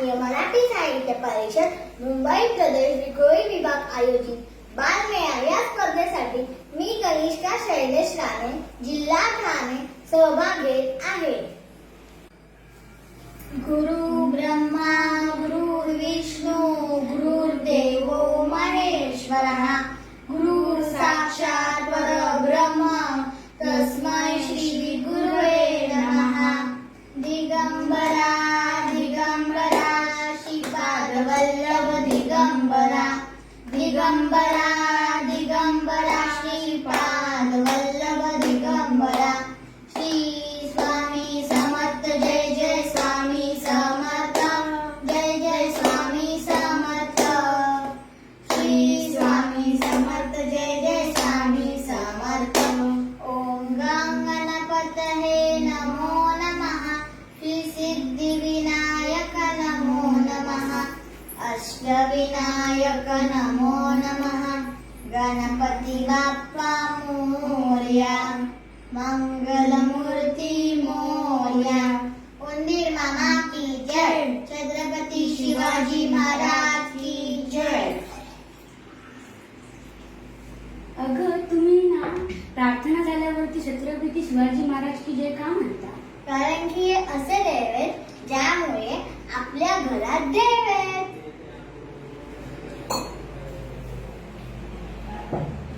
भारतीय मराठी साहित्य परिषद मुंबई प्रदेश विक्रोळी विभाग आयोजित. बालमेळा या स्पर्धेसाठी मी कनिष्का शैलेश राणे जिल्हा ठाणे सहभाग घेत आहे. गुरु ब्रह्मा गुरु विष्णू गुरुर्देव महेश्वरः नमो नमः। श्री सिद्धिविनायक नमो नमः। अष्टविनायक नमो नमः। गणपति बाप्पा मोर्या। मंगलमूर्ती मोर्या। उंदीर मामा की जय। छत्रपती शिवाजी महाराज। प्रार्थना झाल्यावरती छत्रपती शिवाजी महाराज की जय का म्हणतात? कारण की हे असे